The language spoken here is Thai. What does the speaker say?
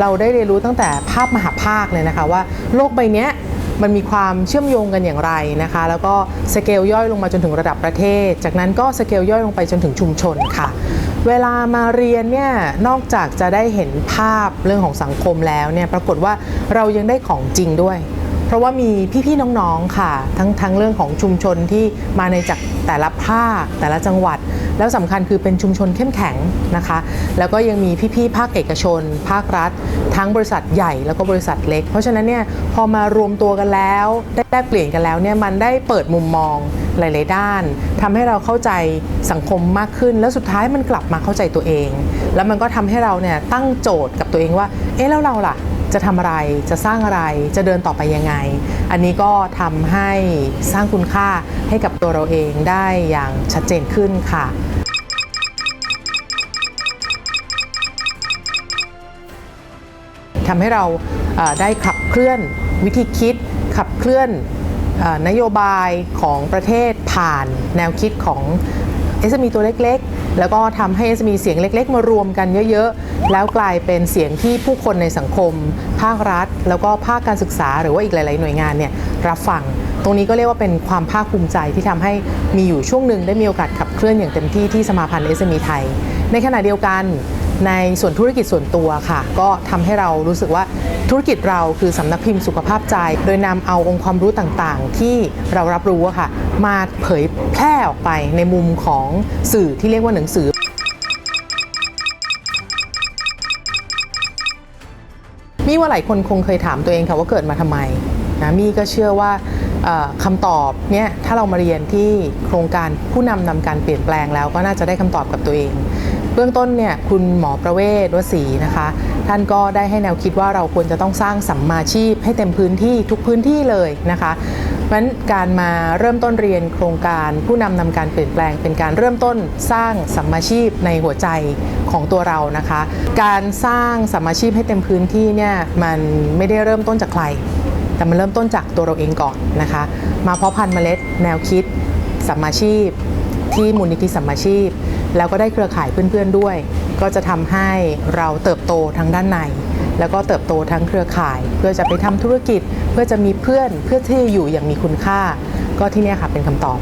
เราได้เรียนรู้ตั้งแต่ภาพมหาภาคเลยนะคะว่าโลกใบนี้มันมีความเชื่อมโยงกันอย่างไรนะคะ แล้วก็สเกลย่อยลงมาจนถึงระดับประเทศ จากนั้นก็สเกลย่อยลงไปจนถึงชุมชนค่ะ เวลามาเรียนเนี่ยนอกจากจะได้เห็นภาพเรื่องของสังคมแล้วเนี่ยปรากฏว่าเรายังได้ของจริงด้วย เพราะว่ามีพี่ๆน้องๆค่ะ ทั้งทั้งเรื่องของชุมชนที่มาในจากแต่ละภาคแต่ละจังหวัด แล้วสำคัญคือเป็นชุมชนเข้มแข็งนะคะ แล้วก็ยังมีพี่ๆภาคเอกชน ภาครัฐ ทั้งบริษัทใหญ่แล้วก็บริษัทเล็ก เพราะฉะนั้นเนี่ยพอมารวมตัวกันแล้วได้แลกเปลี่ยนกันแล้วเนี่ยมันได้เปิดมุมมองหลาย ๆ ด้านทำให้เราเข้าใจสังคมมากขึ้น แล้วสุดท้ายมันกลับมาเข้าใจตัวเอง แล้วมันก็ทำให้เราเนี่ยตั้งโจทย์กับตัวเองว่า เอ๊ะแล้วเราล่ะ จะทำอะไรจะสร้างอะไรจะเดินต่อไปยังไง อันนี้ก็ทำให้สร้างคุณค่าให้กับตัวเราเองได้อย่างชัดเจนขึ้นค่ะทำให้เราได้ขับเคลื่อนวิธีคิด ขับเคลื่อนนโยบายของประเทศผ่านแนวคิดของ SME ตัวเล็กๆ แล้วก็ทำให้มีเสียงเล็ก ๆ มารวมกันเยอะๆ แล้วกลายเป็นเสียงที่ผู้คนในสังคม ภาครัฐ แล้วก็ภาคการศึกษาหรือว่าอีกหลาย ๆ หน่วยงานเนี่ยรับฟัง ตรงนี้ก็เรียกว่าเป็นความภาคภูมิใจที่ทำให้มีอยู่ช่วงหนึ่งได้มีโอกาสขับเคลื่อนอย่างเต็มที่ที่สมาพันธ์ SME ไทย ในขณะเดียวกัน ในส่วนธุรกิจส่วนตัวค่ะ ก็ทำให้เรารู้สึกว่าธุรกิจเราคือสำนักพิมพ์สุขภาพใจ โดยนำเอาองค์ความรู้ต่างๆ ที่เรารับรู้ค่ะ มาเผยแพร่ออกไปในมุมของสื่อที่เรียกว่าหนังสือมีว่าหลายคนคงเคยถามตัวเองค่ะว่าเกิดมาทำไมนะมี่ก็เชื่อว่าคำตอบเนี่ยถ้าเรามาเรียนที่โครงการผู้นำนำการเปลี่ยนแปลงแล้วก็น่าจะได้คำตอบกับตัวเอง เบื้องต้นเนี่ยคุณหมอประเวศวสีนะคะ ท่านก็ได้ให้แนวคิดว่าเราควรจะต้องสร้างสัมมาชีพให้เต็มพื้นที่ทุกพื้นที่เลยนะคะเพราะฉะนั้นการมาเริ่มต้นเรียนโครงการผู้นำนำการเปลี่ยนแปลง เป็นการเริ่มต้นสร้างสัมมาชีพในหัวใจของตัวเรานะคะ การสร้างสัมมาชีพให้เต็มพื้นที่เนี่ยมันไม่ได้เริ่มต้นจากใคร แต่มันเริ่มต้นจากตัวเราเองก่อนนะคะ มาเพาะพันธุ์เมล็ด แนวคิดสัมมาชีพ ที่มูลนิธิสัมมาชีพ แล้วก็ได้เครือข่ายเพื่อนๆด้วย ก็จะทำให้เราเติบโตทั้งด้านใน แล้วก็เติบโตทั้งเครือข่าย เพื่อจะไปทำธุรกิจ เพื่อจะมีเพื่อนเพื่อที่จะอยู่อย่างมีคุณค่า ก็ที่นี่ค่ะเป็นคำตอบ